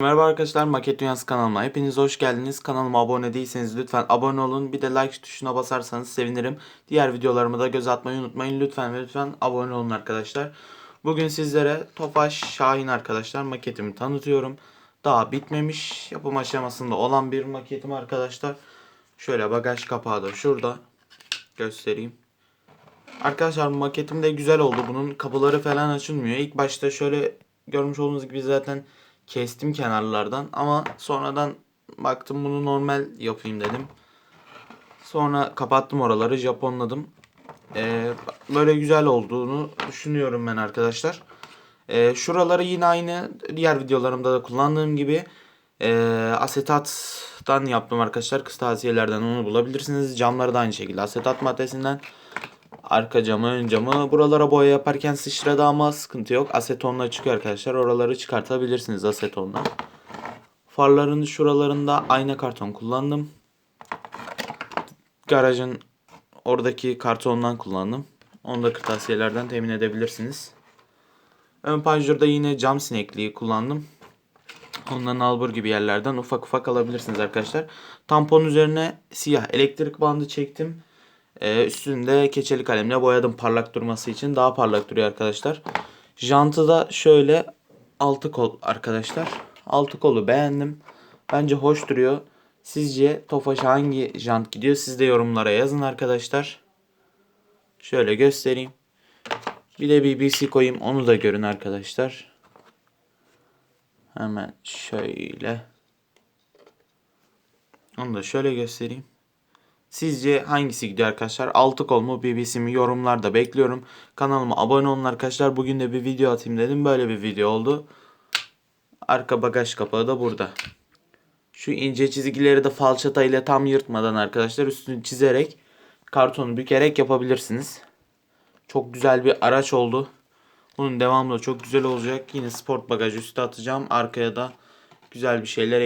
Merhaba arkadaşlar Maket Dünyası kanalıma hepiniz hoş geldiniz. Kanalıma abone değilseniz lütfen abone olun. Bir de like tuşuna basarsanız sevinirim. Diğer videolarımı da göz atmayı unutmayın. Lütfen ve lütfen abone olun arkadaşlar. Bugün sizlere Tofaş Şahin arkadaşlar maketimi tanıtıyorum. Daha bitmemiş yapım aşamasında olan bir maketim arkadaşlar. Şöyle bagaj kapağı da şurada göstereyim. Arkadaşlar maketim de güzel oldu. Bunun kapıları falan açılmıyor. İlk başta şöyle görmüş olduğunuz gibi zaten kestim kenarlardan ama sonradan baktım bunu normal yapayım dedim. Sonra kapattım oraları Japonladım. Ee, böyle güzel olduğunu düşünüyorum ben arkadaşlar. Ee, şuraları yine aynı diğer videolarımda da kullandığım gibi e, asetattan yaptım arkadaşlar. Kırtasiyelerden onu bulabilirsiniz. Camları da aynı şekilde asetat maddesinden. Arka camı, ön camı. Buralara boya yaparken sıçradı ama sıkıntı yok. Asetonla çıkıyor arkadaşlar. Oraları çıkartabilirsiniz asetonla. Farların şuralarında ayna karton kullandım. Garajın oradaki kartondan kullandım. Onu da kırtasiyelerden temin edebilirsiniz. Ön panjurda yine cam sinekliği kullandım. Ondan albur gibi yerlerden ufak ufak alabilirsiniz arkadaşlar. Tampon üzerine siyah elektrik bandı çektim. Ee, üstünde keçeli kalemle boyadım parlak durması için. Daha parlak duruyor arkadaşlar. Jantı da şöyle altı kol arkadaşlar. Altı kolu beğendim. Bence hoş duruyor. Sizce Tofaş'a hangi jant gidiyor? Siz de yorumlara yazın arkadaşlar. Şöyle göstereyim. Bir de BBC koyayım. Onu da görün arkadaşlar. Hemen şöyle. Onu da şöyle göstereyim. Sizce hangisi gidiyor arkadaşlar? Altı kol mu BBC mi yorumlarda bekliyorum. Kanalıma abone olun arkadaşlar. Bugün de bir video atayım dedim. Böyle bir video oldu. Arka bagaj kapağı da burada. Şu ince çizgileri de falçata ile tam yırtmadan arkadaşlar üstünü çizerek kartonu bükerek yapabilirsiniz. Çok güzel bir araç oldu. Bunun devamlı çok güzel olacak. Yine sport bagaj üstü atacağım. Arkaya da güzel bir şeyler